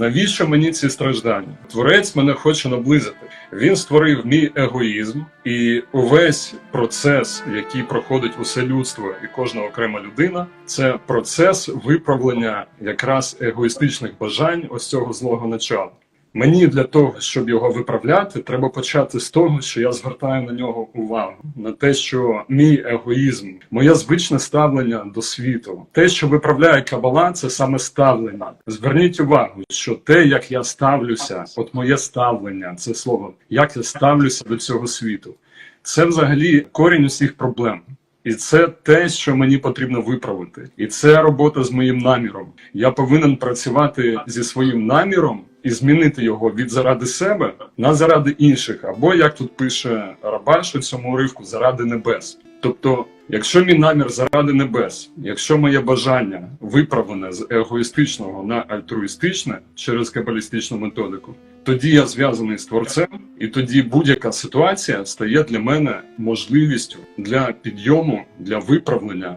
Навіщо мені ці страждання? Творець мене хоче наблизити. Він створив мій егоїзм, і увесь процес, який проходить усе людство і кожна окрема людина, це процес виправлення якраз егоїстичних бажань ось цього злого начала. Мені для того, щоб його виправляти, треба почати з того, що я звертаю на нього увагу, на те, що мій егоїзм, моє звичне ставлення до світу, те, що виправляє кабала, це саме ставлення. Зверніть увагу, що те, як я ставлюся, от моє ставлення, це слово, як я ставлюся до цього світу, це взагалі корінь усіх проблем. І це те, що мені потрібно виправити, і це робота з моїм наміром. Я повинен працювати зі своїм наміром і змінити його від заради себе на заради інших, або як тут пише Рабаш у цьому уривку, заради небес. Тобто, якщо мій намір заради небес, якщо моє бажання виправлене з егоїстичного на альтруїстичне через кабалістичну методику, тоді я зв'язаний з творцем, і тоді будь-яка ситуація стає для мене можливістю для підйому, для виправлення